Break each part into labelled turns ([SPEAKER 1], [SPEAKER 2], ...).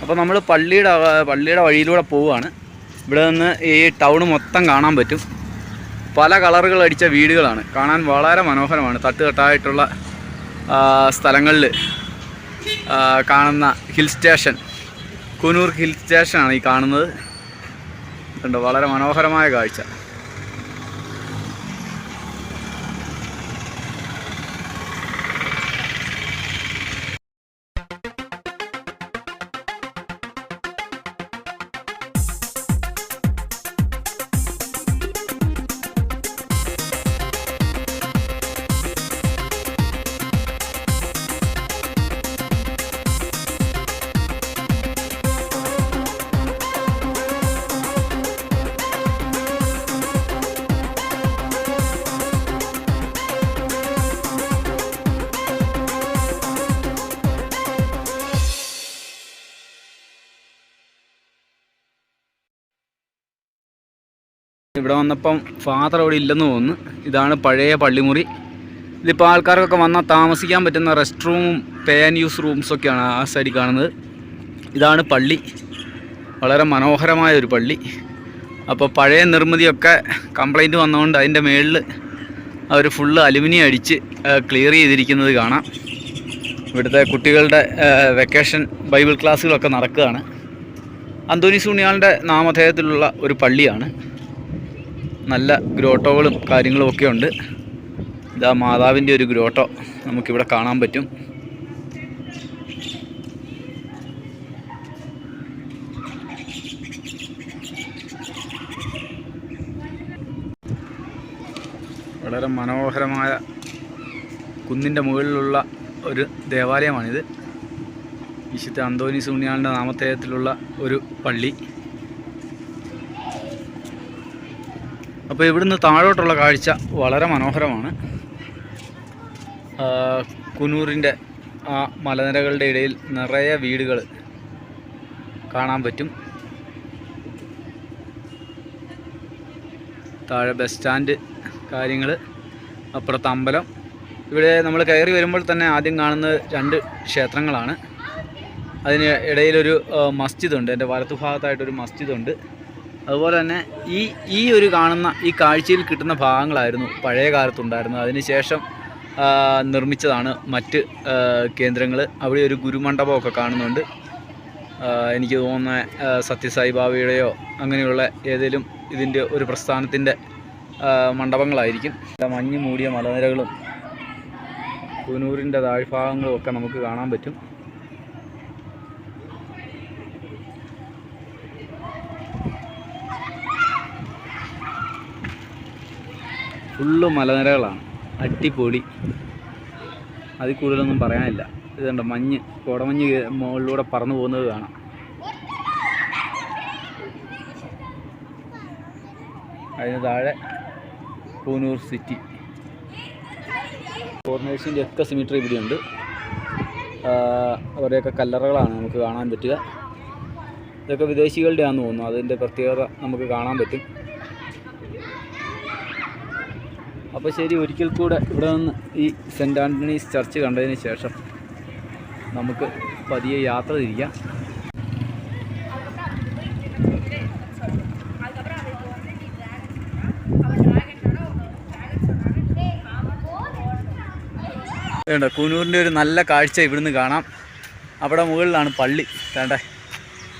[SPEAKER 1] അപ്പോൾ നമ്മൾ പള്ളിയുടെ പള്ളിയുടെ വഴിയിലൂടെ പോവുകയാണ്. ഇവിടെ നിന്ന് ഈ ടൗൺ മൊത്തം കാണാൻ പറ്റും. പല കളറുകൾ അടിച്ച വീടുകളാണ്. കാണാൻ വളരെ മനോഹരമാണ്. തട്ടുതട്ടായിട്ടുള്ള സ്ഥലങ്ങളിൽ കാണുന്ന ഹിൽ സ്റ്റേഷൻ. കുനൂർ ഹിൽ സ്റ്റേഷനാണ് ഈ കാണുന്നത്. കണ്ടോ? വളരെ മനോഹരമായ കാഴ്ച. വന്നപ്പം ഫാദർ അവിടെ ഇല്ലെന്ന് തോന്നുന്നു. ഇതാണ് പഴയ പള്ളിമുറി. ഇതിപ്പോൾ ആൾക്കാർക്കൊക്കെ വന്നാൽ താമസിക്കാൻ പറ്റുന്ന റെസ്റ്റ് റൂമും പേ ആൻഡ് യൂസ് റൂംസൊക്കെയാണ് ആ സൈഡിൽ കാണുന്നത്. ഇതാണ് പള്ളി. വളരെ മനോഹരമായ ഒരു പള്ളി. അപ്പോൾ പഴയ നിർമ്മിതിയൊക്കെ കംപ്ലൈന്റ് വന്നതുകൊണ്ട് അതിന്റെ മേളിൽ അവർ ഫുള്ള് അലുമിനിയം അടിച്ച് ക്ലിയർ ചെയ്തിരിക്കുന്നത് കാണാം. ഇവിടുത്തെ കുട്ടികളുടെ വെക്കേഷൻ ബൈബിൾ ക്ലാസ്സുകളൊക്കെ നടക്കുകയാണ്. അന്തോനി സൂണിയാളിന്റെ നാമധേയത്തിലുള്ള ഒരു പള്ളിയാണ്. നല്ല ഗ്രോട്ടോകളും കാര്യങ്ങളും ഒക്കെ ഉണ്ട്. ഇതാ മാതാവിന്റെ ഒരു ഗ്രോട്ടോ നമുക്കിവിടെ കാണാൻ പറ്റും. വളരെ മനോഹരമായ കുന്നിന്റെ മുകളിലുള്ള ഒരു ദേവാലയമാണിത്. വിശുദ്ധ അന്തോനി സൂണിയാളിന്റെ നാമധേയത്തിലുള്ള ഒരു പള്ളി. അപ്പോൾ ഇവിടുന്ന് താഴോട്ടുള്ള കാഴ്ച വളരെ മനോഹരമാണ്. കുനൂറിന്റെ ആ മലനിരകളുടെ ഇടയിൽ നിറയെ വീടുകൾ കാണാൻ പറ്റും. താഴെ ബസ് സ്റ്റാൻഡ് കാര്യങ്ങൾ അപ്പുറത്ത് അമ്പലം. ഇവിടെ നമ്മൾ കയറി വരുമ്പോൾ തന്നെ ആദ്യം കാണുന്നത് രണ്ട് ക്ഷേത്രങ്ങളാണ്. അതിന് ഇടയിലൊരു മസ്ജിദുണ്ട്. എന്റെ വലത്തുഭാഗത്തായിട്ടൊരു മസ്ജിദുണ്ട്. അതുപോലെ തന്നെ ഈ ഈ ഒരു കാണുന്ന ഈ കാഴ്ചയിൽ കിട്ടുന്ന ഭാഗങ്ങളായിരുന്നു പഴയ കാലത്തുണ്ടായിരുന്നത്. അതിനുശേഷം നിർമ്മിച്ചതാണ് മറ്റ് കേന്ദ്രങ്ങൾ അവിടെ ഒരു ഗുരുമണ്ഡപമൊക്കെ കാണുന്നുണ്ട്. എനിക്ക് തോന്നുന്ന സത്യസായി ബാബയുടെയോ അങ്ങനെയുള്ള ഏതെങ്കിലും ഇതിന്റെ ഒരു പ്രസ്ഥാനത്തിന്റെ മണ്ഡപങ്ങളായിരിക്കും. മഞ്ഞ് മൂടിയ മലനിരകളും കുനൂരിന്റെ താഴ്ഭാഗങ്ങളും ഒക്കെ നമുക്ക് കാണാൻ പറ്റും. ഫുള്ള് മലനിരകളാണ്. അടിപൊളി. അതിൽ കൂടുതലൊന്നും പറയാനില്ല. ഇത് കണ്ടോ മഞ്ഞ് കോടമഞ്ഞ് മുകളിലൂടെ പറന്നു പോകുന്നത് കാണാം. അതിന് താഴെ പൂനൂർ സിറ്റി. ഫോറിനേഴ്സിന്റെ ഒക്കെ സിമിട്രി ഇവിടെയുണ്ട്. ആ, അവരുടെയൊക്കെ കല്ലറകളാണ് നമുക്ക് കാണാൻ പറ്റുക. ഇതൊക്കെ വിദേശികളുടെയാണെന്ന് തോന്നുന്നു. അതിന്റെ പ്രത്യേകത നമുക്ക് കാണാൻ പറ്റും. അപ്പോൾ ശരി ഒരിക്കൽ കൂടെ ഇവിടെ നിന്ന് ഈ സെന്റ് ആന്റണീസ് ചർച്ച് കണ്ടതിന് ശേഷം നമുക്ക് പതിയെ യാത്ര തിരിക്കാം. വേണ്ട കൂനൂരിന്റെ ഒരു നല്ല കാഴ്ച ഇവിടുന്ന് കാണാം. അവിടെ മുകളിലാണ് പള്ളി. വേണ്ടേ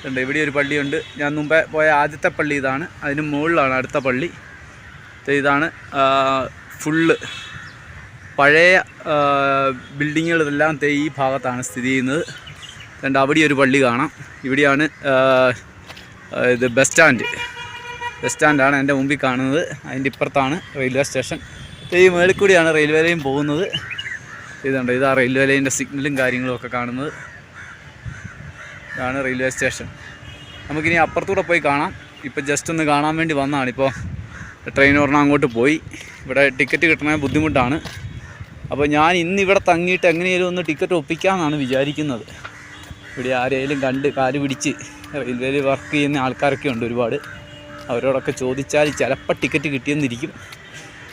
[SPEAKER 1] വേണ്ട ഇവിടെ ഒരു പള്ളിയുണ്ട്. ഞാൻ മുമ്പേ പോയ ആദ്യത്തെ പള്ളി ഇതാണ്. അതിന് മുകളിലാണ് അടുത്ത പള്ളി. ഇതാണ് ഫുള്ള് പഴയ ബിൽഡിങ്ങുകളെല്ലാം ഈ ഭാഗത്താണ് സ്ഥിതി ചെയ്യുന്നത്. രണ്ട് അവിടെ ഒരു പള്ളി കാണാം. ഇവിടെയാണ് ഇത് ബസ് സ്റ്റാൻഡ്. ബസ് സ്റ്റാൻഡാണ് എന്റെ മുമ്പിൽ കാണുന്നത്. അതിന്റെ ഇപ്പുറത്താണ് റെയിൽവേ സ്റ്റേഷൻ. ഈ മേളിൽ കൂടിയാണ് റെയിൽവേ ലൈൻ പോകുന്നത്. ഇതുണ്ട് ഇതാ റെയിൽവേ ലൈനിന്റെ സിഗ്നലും കാര്യങ്ങളും ഒക്കെ കാണുന്നത്. ഇതാണ് റെയിൽവേ സ്റ്റേഷൻ. നമുക്കിനി അപ്പുറത്തൂടെ പോയി കാണാം. ഇപ്പോൾ ജസ്റ്റ് ഒന്ന് കാണാൻ വേണ്ടി വന്നതാണ്. ഇപ്പോൾ ട്രെയിൻ ഒരെണ്ണം അങ്ങോട്ട് പോയി. ഇവിടെ ടിക്കറ്റ് കിട്ടണേ ബുദ്ധിമുട്ടാണ്. അപ്പോൾ ഞാൻ ഇന്ന് ഇവിടെ തങ്ങിയിട്ട് എങ്ങനെയെങ്കിലും ഒന്ന് ടിക്കറ്റ് ഒപ്പിക്കാമെന്നാണ് വിചാരിക്കുന്നത്. ഇവിടെ ആരെയും കണ്ട് കാൽ പിടിച്ച് റെയിൽവേയിൽ വർക്ക് ചെയ്യുന്ന ആൾക്കാരൊക്കെ ഉണ്ട് ഒരുപാട്. അവരോടൊക്കെ ചോദിച്ചാൽ ചിലപ്പോൾ ടിക്കറ്റ് കിട്ടിയെന്നിരിക്കും.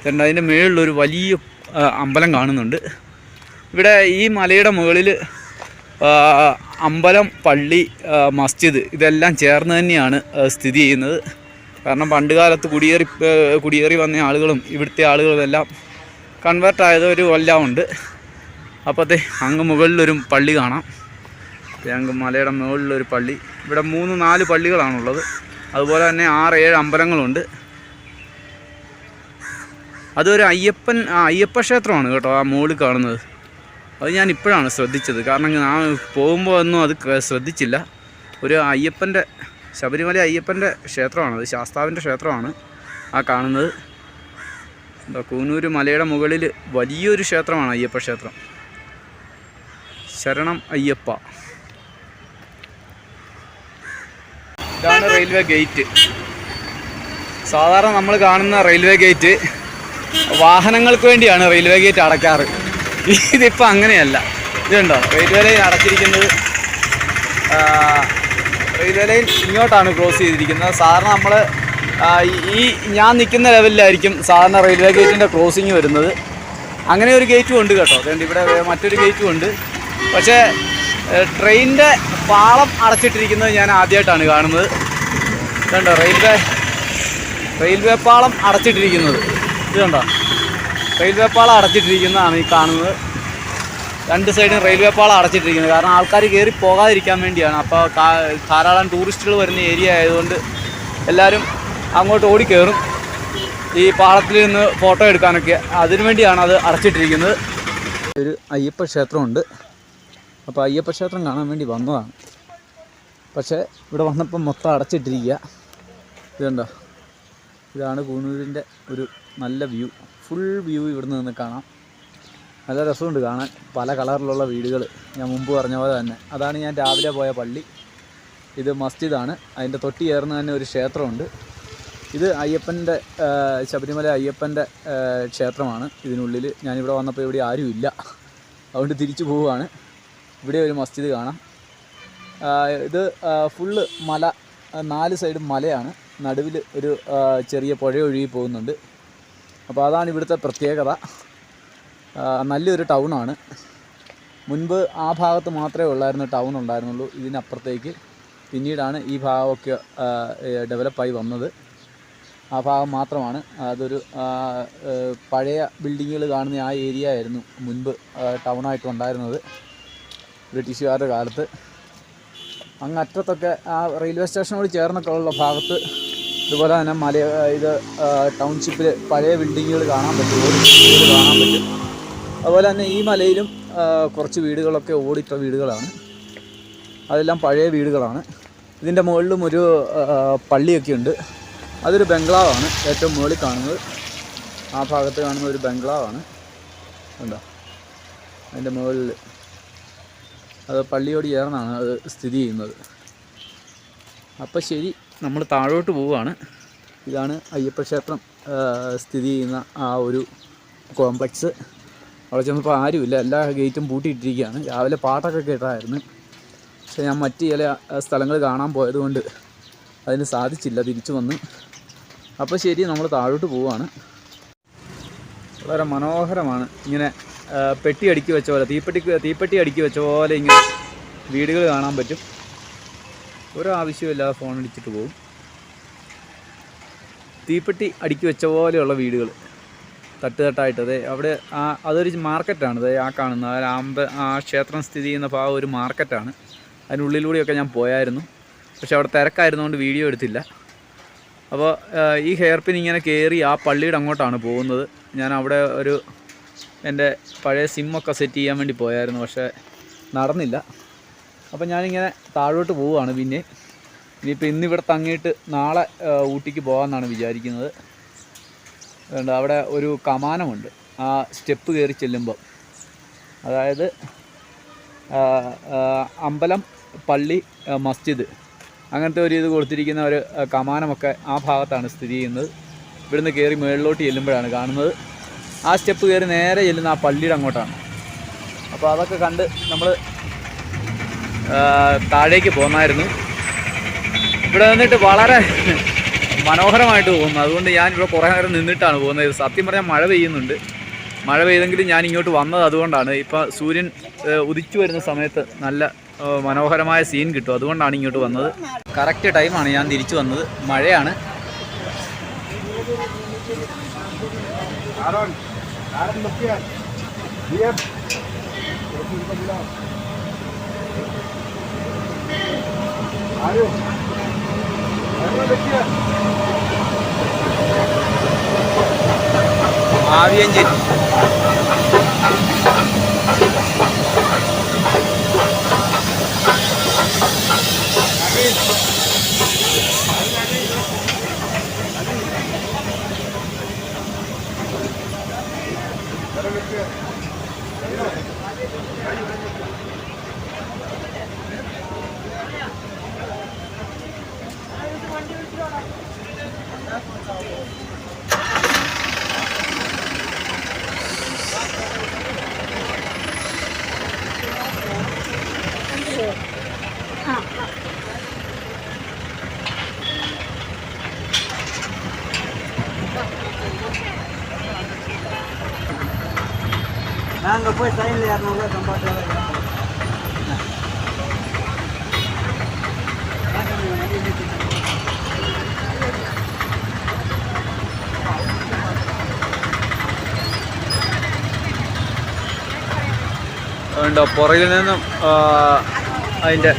[SPEAKER 1] രണ്ട് അതിന്റെ മുകളിലൊരു വലിയ അമ്പലം കാണുന്നുണ്ട്. ഇവിടെ ഈ മലയുടെ മുകളിൽ അമ്പലം പള്ളി മസ്ജിദ് ഇതെല്ലാം ചേർന്ന് തന്നെയാണ് സ്ഥിതി ചെയ്യുന്നത്. കാരണം പണ്ട് കാലത്ത് കുടിയേറി കുടിയേറി വന്ന ആളുകളും ഇവിടുത്തെ ആളുകളും എല്ലാം കൺവേർട്ട് ഒരു കൊല്ലമുണ്ട് അപ്പോഴത്തെ അങ്ങ് മുകളിലൊരു പള്ളി കാണാം. അങ്ങ് മലയുടെ മുകളിലൊരു പള്ളി. ഇവിടെ മൂന്ന് നാല് പള്ളികളാണുള്ളത്. അതുപോലെ തന്നെ ആറ് ഏഴ് അമ്പലങ്ങളുണ്ട്. അതൊരു അയ്യപ്പൻ അയ്യപ്പ ക്ഷേത്രമാണ് കേട്ടോ ആ മുകളിൽ കാണുന്നത്. അത് ഞാൻ ഇപ്പോഴാണ് ശ്രദ്ധിച്ചത്. കാരണം ഞാൻ പോകുമ്പോൾ ഒന്നും അത് ശ്രദ്ധിച്ചില്ല. ഒരു അയ്യപ്പന്റെ ശബരിമല അയ്യപ്പന്റെ ക്ഷേത്രമാണ് അത് ശാസ്താവിന്റെ ക്ഷേത്രമാണ് ആ കാണുന്നത്. എന്താ കൂനൂർ മലയുടെ മുകളിൽ വലിയൊരു ക്ഷേത്രമാണ് അയ്യപ്പ ക്ഷേത്രം. ശരണം അയ്യപ്പ. ഇതാണ് റെയിൽവേ ഗേറ്റ്. സാധാരണ നമ്മൾ കാണുന്ന റെയിൽവേ ഗേറ്റ് വാഹനങ്ങൾക്ക് വേണ്ടിയാണ് റെയിൽവേ ഗേറ്റ് അടയ്ക്കാറ്. ഇതിപ്പോൾ അങ്ങനെയല്ല. ഇതുണ്ടോ? റെയിൽവേ ലൈൻ അടച്ചിരിക്കുന്നത് ലൈൻ ഇങ്ങോട്ടാണ് ക്രോസ് ചെയ്തിരിക്കുന്നത്. സാറിന് നമ്മൾ ഈ ഞാൻ നിൽക്കുന്ന ലെവലിലായിരിക്കും സാധാരണ റെയിൽവേ ഗേറ്റിന്റെ ക്രോസിങ് വരുന്നത്. അങ്ങനെ ഒരു ഗേറ്റും ഉണ്ട് കേട്ടോ. അതുകൊണ്ട് ഇവിടെ മറ്റൊരു ഗേറ്റും ഉണ്ട്. പക്ഷേ ട്രെയിനിന്റെ പാളം അടച്ചിട്ടിരിക്കുന്നത് ഞാൻ ആദ്യമായിട്ടാണ് കാണുന്നത്. കണ്ടോ റെയിൽവേ റെയിൽവേ പാളം അടച്ചിട്ടിരിക്കുന്നത്. ഇത് കണ്ടോ? റെയിൽവേ പാളം അടച്ചിട്ടിരിക്കുന്നതാണ് ഈ കാണുന്നത്. രണ്ട് സൈഡും റെയിൽവേ പാളം അടച്ചിട്ടിരിക്കുന്നത്. കാരണം ആൾക്കാർ കയറി പോകാതിരിക്കാൻ വേണ്ടിയാണ്. അപ്പോൾ ധാരാളം ടൂറിസ്റ്റുകൾ വരുന്ന ഏരിയ ആയതുകൊണ്ട് എല്ലാവരും അങ്ങോട്ട് ഓടി കയറും ഈ പാളത്തിൽ നിന്ന് ഫോട്ടോ എടുക്കാനൊക്കെ. അതിനുവേണ്ടിയാണ് അത് അടച്ചിട്ടിരിക്കുന്നത്. ഒരു അയ്യപ്പ ക്ഷേത്രമുണ്ട്. അപ്പോൾ അയ്യപ്പ ക്ഷേത്രം കാണാൻ വേണ്ടി വന്നതാണ്. പക്ഷേ ഇവിടെ വന്നപ്പം മൊത്തം അടച്ചിട്ടിരിക്കുക. ഇതുണ്ടോ? ഇതാണ് കൂനൂരിന്റെ ഒരു നല്ല വ്യൂ ഫുൾ വ്യൂ ഇവിടുന്ന് നിന്ന് കാണാം. നല്ല രസമുണ്ട് കാണാൻ. പല കളറിലുള്ള വീടുകൾ ഞാൻ മുമ്പ് പറഞ്ഞ പോലെ തന്നെ. അതാണ് ഞാൻ രാവിലെ പോയ പള്ളി. ഇത് മസ്ജിദാണ്. അതിന്റെ തൊട്ടി ചേർന്ന് തന്നെ ഒരു ക്ഷേത്രമുണ്ട്. ഇത് അയ്യപ്പന്റെ ശബരിമല അയ്യപ്പന്റെ ക്ഷേത്രമാണ്. ഇതിനുള്ളിൽ ഞാനിവിടെ വന്നപ്പോൾ ഇവിടെ ആരുമില്ല. അതുകൊണ്ട് തിരിച്ചു പോവുകയാണ്. ഇവിടെ ഒരു മസ്ജിദ് കാണാം. ഇത് ഫുള്ള് മല നാല് സൈഡും മലയാണ്. നടുവിൽ ഒരു ചെറിയ പുഴ ഒഴുകി പോകുന്നുണ്ട്. അപ്പോൾ അതാണ് ഇവിടുത്തെ പ്രത്യേകത. നല്ലൊരു ടൗണാണ്. മുൻപ് ആ ഭാഗത്ത് മാത്രമേ ഉള്ളായിരുന്നു ടൗൺ ഉണ്ടായിരുന്നുള്ളൂ. ഇതിനപ്പുറത്തേക്ക് പിന്നീടാണ് ഈ ഭാഗമൊക്കെ ഡെവലപ്പായി വന്നത്. ആ ഭാഗം മാത്രമാണ്. അതൊരു പഴയ ബിൽഡിങ്ങുകൾ കാണുന്ന ആ ഏരിയ ആയിരുന്നു മുൻപ് ടൗണായിട്ട് ഉണ്ടായിരുന്നത് ബ്രിട്ടീഷുകാരുടെ കാലത്ത്. അങ്ങ് അറ്റത്തൊക്കെ ആ റെയിൽവേ സ്റ്റേഷനോട് ചേർന്നൊക്കെ ഉള്ള ഭാഗത്ത് ഇതുപോലെ തന്നെ മല ഇത് ടൗൺഷിപ്പിൽ പഴയ ബിൽഡിങ്ങുകൾ കാണാൻ പറ്റും. കാണാൻ പറ്റും. അതുപോലെ തന്നെ ഈ മലയിലും കുറച്ച് വീടുകളൊക്കെ ഓടിട്ട വീടുകളാണ്. അതെല്ലാം പഴയ വീടുകളാണ്. ഇതിന്റെ മുകളിലും ഒരു പള്ളിയൊക്കെ ഉണ്ട്. അതൊരു ബംഗ്ലാവാണ് ഏറ്റവും മുകളിൽ കാണുന്നത്. ആ ഭാഗത്ത് കാണുന്ന ഒരു ബംഗ്ലാവാണ്. ഉണ്ടോ അതിന്റെ മുകളിൽ അത് പള്ളിയോട് ചേർന്നാണ് അത് സ്ഥിതി ചെയ്യുന്നത്. അപ്പോൾ ശരി നമ്മൾ താഴോട്ട് പോവുകയാണ്. ഇതാണ് അയ്യപ്പ ക്ഷേത്രം സ്ഥിതി ചെയ്യുന്ന ആ ഒരു കോംപ്ലക്സ്. അവിടെ ചെന്നപ്പോൾ ആരുമില്ല. എല്ലാ ഗേറ്റും പൂട്ടിയിട്ടിരിക്കുകയാണ്. രാവിലെ പാട്ടൊക്കെ കേട്ടായിരുന്നു. പക്ഷേ ഞാൻ മറ്റ് ചില സ്ഥലങ്ങൾ കാണാൻ പോയതുകൊണ്ട് അതിന് സാധിച്ചില്ല. തിരിച്ചു വന്ന്. അപ്പോൾ ശരി നമ്മൾ താഴോട്ട് പോവുകയാണ് വളരെ മനോഹരമാണ്. ഇങ്ങനെ പെട്ടി അടുക്കി വെച്ച പോലെ തീപ്പെട്ടി തീപ്പെട്ടി അടുക്കി വെച്ച പോലെ ഇങ്ങനെ വീടുകൾ കാണാൻ പറ്റും. ഒരു ആവശ്യമില്ലാതെ ഫോൺ അടിച്ചിട്ട് പോകും. തീപ്പെട്ടി അടുക്കി വെച്ച പോലെയുള്ള വീടുകൾ. തട്ടുതട്ടായിട്ട്. അതെ അവിടെ ആ അതൊരു മാർക്കറ്റാണ്. അതെ ആ കാണുന്ന ആ അമ്പ ആ ക്ഷേത്രം സ്ഥിതി ചെയ്യുന്ന ഭാഗം ഒരു മാർക്കറ്റാണ്. അതിനുള്ളിലൂടെയൊക്കെ ഞാൻ പോയായിരുന്നു. പക്ഷേ അവിടെ തിരക്കായിരുന്നുകൊണ്ട് വീഡിയോ എടുത്തില്ല. അപ്പോൾ ഈ ഹെയർ പിൻ ഇങ്ങനെ കയറി ആ പള്ളിയുടെ അങ്ങോട്ടാണ് പോകുന്നത്. ഞാൻ അവിടെ ഒരു എന്റെ പഴയ സിമ്മൊക്കെ സെറ്റ് ചെയ്യാൻ വേണ്ടി പോയായിരുന്നു. പക്ഷേ നടന്നില്ല. അപ്പോൾ ഞാനിങ്ങനെ താഴോട്ട് പോവുകയാണ് പിന്നെ ഇനിയിപ്പോൾ ഇന്നിവിടെ തങ്ങിയിട്ട് നാളെ ഊട്ടിക്ക് പോകാമെന്നാണ് വിചാരിക്കുന്നത്. അതുകൊണ്ട് അവിടെ ഒരു കമാനമുണ്ട്. ആ സ്റ്റെപ്പ് കയറി ചെല്ലുമ്പോൾ അതായത് അമ്പലം പള്ളി മസ്ജിദ്. അങ്ങനത്തെ ഒരു ഇത് കൊടുത്തിരിക്കുന്ന ഒരു കമാനമൊക്കെ ആ ഭാഗത്താണ് സ്ഥിതി ചെയ്യുന്നത്. ഇവിടുന്ന് കയറി മുകളിലോട്ട് ചെല്ലുമ്പോഴാണ് കാണുന്നത്. ആ സ്റ്റെപ്പ് കയറി നേരെ ചെല്ലുന്ന ആ പള്ളിയുടെ അങ്ങോട്ടാണ്. അപ്പോൾ അതൊക്കെ കണ്ട് നമ്മൾ താഴേക്ക് പോന്നായിരുന്നു. ഇവിടെ നിന്നിട്ട് വളരെ മനോഹരമായിട്ട് പോകുന്നു. അതുകൊണ്ട് ഞാൻ ഇവിടെ കുറേ നേരം നിന്നിട്ടാണ് പോകുന്നത്. സത്യം പറഞ്ഞാൽ മഴ പെയ്യുന്നുണ്ട്. മഴ പെയ്തെങ്കിലും ഞാൻ ഇങ്ങോട്ട് വന്നത് അതുകൊണ്ടാണ്. ഇപ്പോൾ സൂര്യൻ ഉദിച്ചു വരുന്ന സമയത്ത് നല്ല മനോഹരമായ സീൻ കിട്ടും. അതുകൊണ്ടാണ് ഇങ്ങോട്ട് വന്നത്. കറക്റ്റ് ടൈമാണ് ഞാൻ തിരിച്ചു വന്നത്. മഴയാണ്. ആവി എഞ്ചിൻ
[SPEAKER 2] நாங்கள் போய் ட்ரெயினில் ஏறினவங்க சம்பாட்டில்
[SPEAKER 1] ഉണ്ടോ പുറകിൽ നിന്നും ആ, അതിൻ്റെ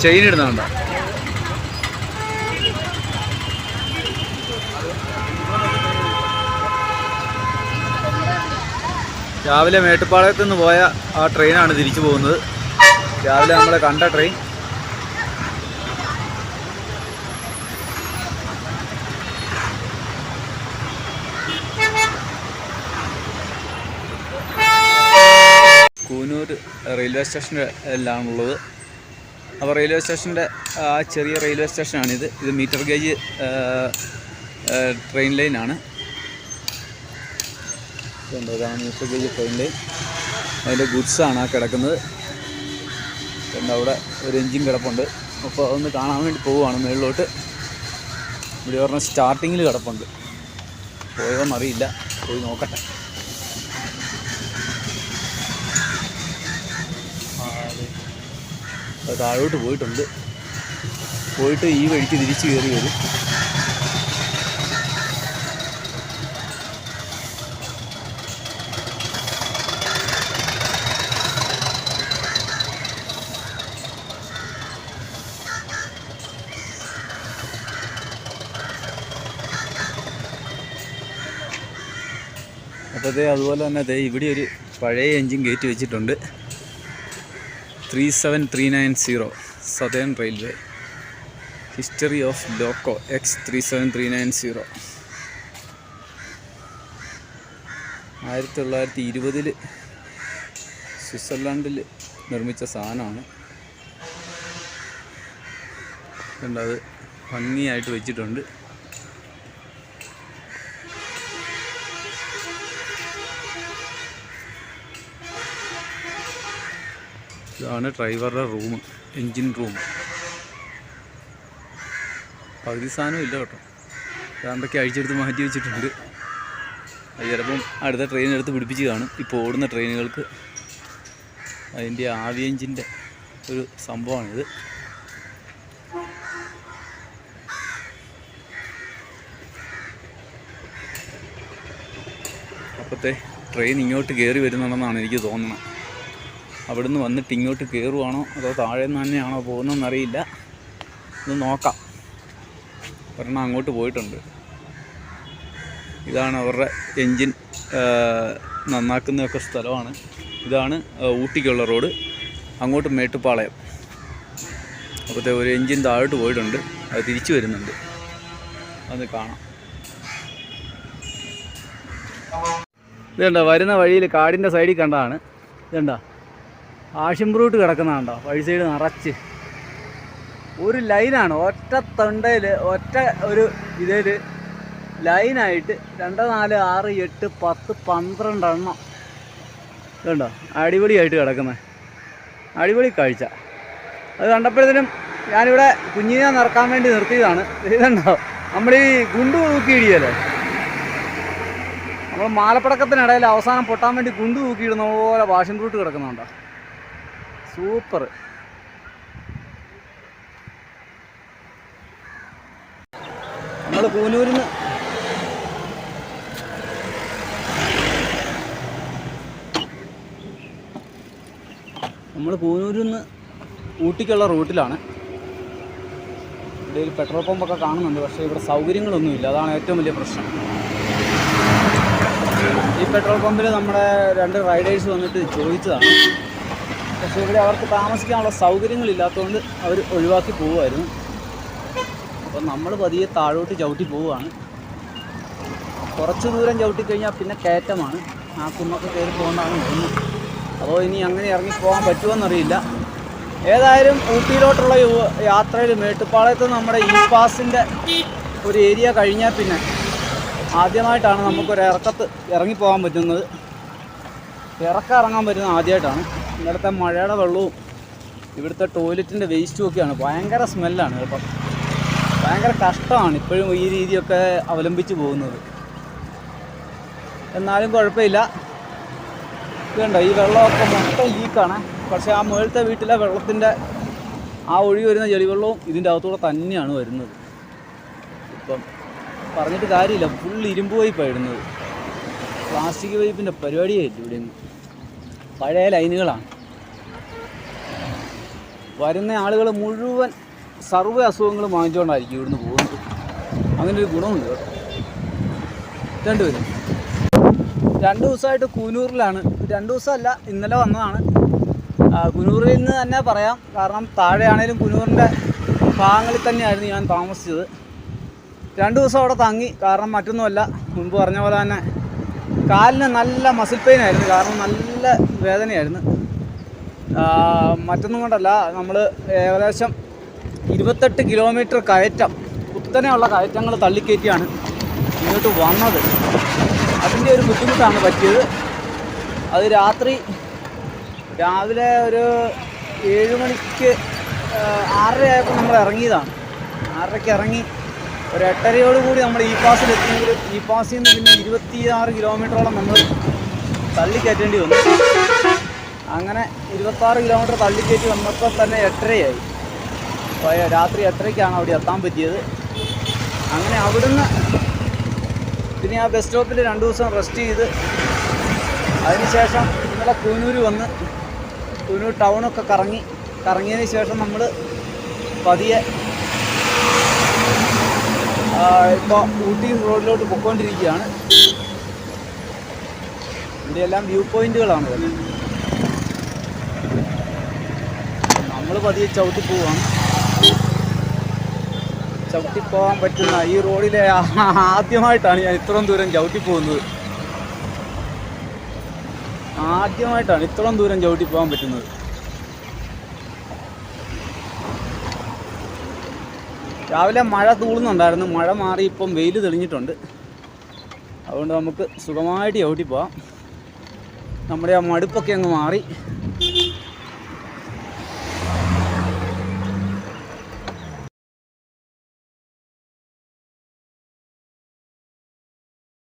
[SPEAKER 1] ചെയിൻ ഇടുന്നുണ്ടോ രാവിലെ മേട്ടുപ്പാളയത്ത് നിന്ന് പോയ ആ ട്രെയിനാണ് തിരിച്ചു പോകുന്നത്. രാവിലെ നമ്മൾ കണ്ട ട്രെയിൻ. കൂനൂർ റെയിൽവേ സ്റ്റേഷനിലാണുള്ളത് അപ്പോൾ റെയിൽവേ സ്റ്റേഷന്റെ ആ ചെറിയ റെയിൽവേ സ്റ്റേഷനാണിത്. ഇത് മീറ്റർ ഗേജ് ട്രെയിൻ ലൈനാണ്. ഇതുണ്ട്. ഇതാണ് മീറ്റർ ഗേജ് പോയിന്റ് അതിന്റെ ഗുഡ്സാണ് ആ കിടക്കുന്നത്. പിന്നെ അവിടെ ഒരു എഞ്ചിൻ കിടപ്പുണ്ട്. അപ്പോൾ അതൊന്ന് കാണാൻ വേണ്ടി പോവുകയാണ് മുകളിലോട്ട് ഇവിടെ പറഞ്ഞ സ്റ്റാർട്ടിങ്ങിൽ കിടപ്പുണ്ട്. പോയോന്നറിയില്ല പോയി നോക്കട്ടെ. താഴോട്ട് പോയിട്ടുണ്ട്. പോയിട്ട് ഈ വഴിക്ക് തിരിച്ച് കയറി വരും അപ്പോഴത്തേ അതുപോലെ തന്നെ ദേ ഇവിടെ ഒരു പഴയ എൻജിൻ ഗേറ്റ് വെച്ചിട്ടുണ്ട്. Three seven three nine zero southern railway history of loco X three seven three nine zero ആയിരത്തി തൊള്ളായിരത്തി ഇരുപതിൽ സ്വിറ്റ്സർലാൻഡിൽ നിർമ്മിച്ച സാധനമാണ്. കണ്ടോ അത് ഭംഗിയായിട്ട് വെച്ചിട്ടുണ്ട്. ഇതാണ് ഡ്രൈവറുടെ റൂം എൻജിൻ റൂം. പകുതി സാധനം ഇല്ല കേട്ടോ. അതാണ്ടൊക്കെ അഴിച്ചെടുത്ത് മാറ്റി വെച്ചിട്ടുണ്ട്. അത് ചിലപ്പം അടുത്ത ട്രെയിൻ എടുത്ത് പിടിപ്പിച്ച് കാണും. ഇപ്പോൾ ഓടുന്ന ട്രെയിനുകൾക്ക് അതിന്റെ ആവി എഞ്ചിന്റെ ഒരു സംഭവമാണിത്. അപ്പോഴത്തെ ട്രെയിൻ ഇങ്ങോട്ട് കയറി വരുന്നുണ്ടെന്നാണ് എനിക്ക് തോന്നുന്നത് അവിടുന്ന് വന്നിട്ട് ഇങ്ങോട്ട് കയറുവാണോ അതോ താഴെ നിന്ന് തന്നെയാണോ പോകുന്നതെന്ന് അറിയില്ല ഇത് നോക്കാം. ഒരെണ്ണം അങ്ങോട്ട് പോയിട്ടുണ്ട്. ഇതാണ് അവരുടെ എൻജിൻ നന്നാക്കുന്നതൊക്കെ സ്ഥലമാണ്. ഇതാണ് ഊട്ടിക്കുള്ള റോഡ്. അങ്ങോട്ട് മേട്ടുപ്പാളയം. അപ്പോഴത്തെ ഒരു എൻജിൻ താഴോട്ട് പോയിട്ടുണ്ട്. അത് തിരിച്ചു വരുന്നുണ്ട്. അത് കാണാം. ഇതുണ്ടോ വരുന്ന വഴിയിൽ കാടിന്റെ സൈഡിൽ കണ്ടതാണ്. ഇതുണ്ടോ. ആഷിം റൂട്ട് കിടക്കുന്നതാണ്ടോ വഴി സൈഡ് നിറച്ച്. ഒരു ലൈനാണ് ഒറ്റ തൊണ്ടയിൽ ഒറ്റ ഒരു ഇതിൽ ലൈനായിട്ട് രണ്ട് നാല് ആറ് എട്ട് പത്ത് പന്ത്രണ്ട് എണ്ണം. ഇതുണ്ടോ അടിപൊളിയായിട്ട് കിടക്കുന്നത് അടിപൊളി കാഴ്ച. അത് കണ്ടപ്പോഴത്തേനും ഞാനിവിടെ കുഞ്ഞിനെ നിറക്കാൻ വേണ്ടി നിർത്തിയതാണ്. ഇതുണ്ടോ നമ്മൾ ഈ ഗുണ്ടു തൂക്കിയിടിയല്ലേ നമ്മൾ മാലപ്പടക്കത്തിനിടയിൽ അവസാനം പൊട്ടാൻ വേണ്ടി ഗുണ്ടു തൂക്കിയിടുന്ന പോലെ വാഷിംഗ് റൂട്ട് കിടക്കുന്നുണ്ടോ? സൂപ്പർ. നമ്മൾ പൂനൂരിൽ നിന്ന് നമ്മൾ പൂനൂരിൽ നിന്ന് ഊട്ടിക്കുള്ള റൂട്ടിലാണ്. ഇവിടെ പെട്രോൾ പമ്പൊക്കെ കാണുന്നുണ്ട് പക്ഷേ ഇവിടെ സൗകര്യങ്ങളൊന്നുമില്ല. അതാണ് ഏറ്റവും വലിയ പ്രശ്നം. ഈ പെട്രോൾ പമ്പിൽ നമ്മുടെ രണ്ട് റൈഡേഴ്സ് വന്നിട്ട് ചോദിച്ചതാണ്. പക്ഷേ ഇവിടെ അവർക്ക് താമസിക്കാനുള്ള സൗകര്യങ്ങളില്ലാത്തതുകൊണ്ട് അവർ ഒഴിവാക്കി പോവുമായിരുന്നു. അപ്പം നമ്മൾ പതിയെ താഴോട്ട് ചവിട്ടി പോവുകയാണ്. കുറച്ച് ദൂരം ചവിട്ടി കഴിഞ്ഞാൽ പിന്നെ കയറ്റമാണ്. ആ കുന്നൊക്കെ കയറി പോകുന്നതാണ് തോന്നുന്നു അപ്പോൾ ഇനി അങ്ങനെ ഇറങ്ങി പോകാൻ പറ്റുമെന്നറിയില്ല. ഏതായാലും ഊട്ടിയിലോട്ടുള്ള യാത്രയിൽ മേട്ടുപ്പാളയത്ത് നമ്മുടെ ഇ പാസിന്റെ ഒരു ഏരിയ കഴിഞ്ഞാൽ പിന്നെ ആദ്യമായിട്ടാണ് നമുക്കൊരു ഇറക്കത്ത് ഇറങ്ങിപ്പോകാൻ പറ്റുന്നത്. ഇറക്കം ഇറങ്ങാൻ പറ്റുന്നത് ആദ്യമായിട്ടാണ്. ഇന്നലത്തെ മഴയുടെ വെള്ളവും ഇവിടുത്തെ ടോയ്ലറ്റിന്റെ വേസ്റ്റും ഒക്കെയാണ്. ഭയങ്കര സ്മെല്ലാണ് കേട്ടോ. ഭയങ്കര കഷ്ടമാണ് ഇപ്പോഴും ഈ രീതിയൊക്കെ അവലംബിച്ച് പോകുന്നത്. എന്നാലും കുഴപ്പമില്ല. ഇതുണ്ടോ? ഈ വെള്ളമൊക്കെ മൊത്തം ലീക്കാണ് പക്ഷേ ആ മുകളിലത്തെ വീട്ടിലെ വെള്ളത്തിന്റെ ആ ഒഴുകി വരുന്ന ചെളിവെള്ളവും ഇതിന്റെ അകത്തൂടെ തന്നെയാണ് വരുന്നത്. ഇപ്പം പറഞ്ഞിട്ട് കാര്യമില്ല. ഫുൾ ഇരുമ്പ് പൈപ്പാണ് ഇടുന്നത്. പ്ലാസ്റ്റിക് പൈപ്പിന്റെ പരിപാടിയായിട്ട് ഇവിടെ പഴയ ലൈനുകളാണ്. വരുന്ന ആളുകൾ മുഴുവൻ സർവ അസുഖങ്ങളും വാങ്ങിച്ചുകൊണ്ടായിരിക്കും ഇവിടുന്ന് പോകുന്നത്. അങ്ങനെ ഒരു ഗുണമുണ്ട് രണ്ടുപേരും. രണ്ട് ദിവസമായിട്ട് കൂനൂറിലാണ് രണ്ട് ദിവസമല്ല ഇന്നലെ വന്നതാണ്. കുനൂറിൽ നിന്ന് തന്നെ പറയാം. കാരണം താഴെയാണേലും കുനൂറിന്റെ ഭാഗങ്ങളിൽ തന്നെയായിരുന്നു ഞാൻ താമസിച്ചത്. രണ്ട് ദിവസം അവിടെ തങ്ങി. കാരണം മറ്റൊന്നുമല്ല. മുൻപ് പറഞ്ഞ പോലെ തന്നെ കാലിന് നല്ല മസിൽ പെയിൻ ആയിരുന്നു. കാരണം നല്ല വേദനയായിരുന്നു. മറ്റൊന്നും കൊണ്ടല്ല. നമ്മൾ ഏകദേശം ഇരുപത്തെട്ട് കിലോമീറ്റർ കയറ്റം കുത്തനെയുള്ള കയറ്റങ്ങൾ തള്ളിക്കയറ്റിയാണ് ഇങ്ങോട്ട് വന്നത്. അതിന്റെ ഒരു ബുദ്ധിമുട്ടാണ് പറ്റിയത്. അത് രാത്രി രാവിലെ ഒരു ഏഴ് മണിക്ക് ആറര ആയപ്പോൾ നമ്മൾ ഇറങ്ങിയതാണ്. ആറരയ്ക്ക് ഇറങ്ങി ഒരു എട്ടരയോട് കൂടി നമ്മൾ ഈ പാസിൽ എത്തിയെങ്കിൽ ഈ പാസിൽ നിന്ന് പിന്നെ ഇരുപത്തിയാറ് കിലോമീറ്ററോളം നമ്മൾ തള്ളിക്കയറ്റേണ്ടി വന്നു. അങ്ങനെ ഇരുപത്താറ് കിലോമീറ്റർ തള്ളിക്കയറ്റി വന്നപ്പോൾ തന്നെ എട്ടരയായി. അപ്പോൾ രാത്രി എട്ടരയ്ക്കാണ് അവിടെ എത്താൻ പറ്റിയത്. അങ്ങനെ അവിടുന്ന് പിന്നെ ആ ബസ് സ്റ്റോപ്പിൽ രണ്ട് ദിവസം റെസ്റ്റ് ചെയ്ത് അതിനുശേഷം ഇന്നലെ കൂനൂര് വന്ന് കൂനൂർ ടൗണൊക്കെ കറങ്ങി. കറങ്ങിയതിന് ശേഷം നമ്മൾ പതിയെ ഇപ്പോൾ ഊട്ടി റോഡിലോട്ട് പൊയ്ക്കൊണ്ടിരിക്കുകയാണ് ഇവിടെയെല്ലാം വ്യൂ പോയിന്റുകളാണ് നമ്മൾ പതിയെ ചവിട്ടി പോവാണ്. ചവിട്ടി പോകാൻ പറ്റുന്ന ഈ റോഡിലെ ആദ്യമായിട്ടാണ് ഞാൻ ഇത്രയും ദൂരം ചവിട്ടി പോകുന്നത്. ആദ്യമായിട്ടാണ് ഇത്രയും ദൂരം ചവിട്ടി പോകാൻ പറ്റുന്നത്. രാവിലെ മഴ തൂളുന്നുണ്ടായിരുന്നു. മഴ മാറി ഇപ്പം വെയിൽ തെളിഞ്ഞിട്ടുണ്ട്. അതുകൊണ്ട് നമുക്ക് സുഖമായിട്ട് ചവിട്ടി പോവാം. നമ്മുടെ ആ മടുപ്പൊക്കെ അങ്ങ് മാറി.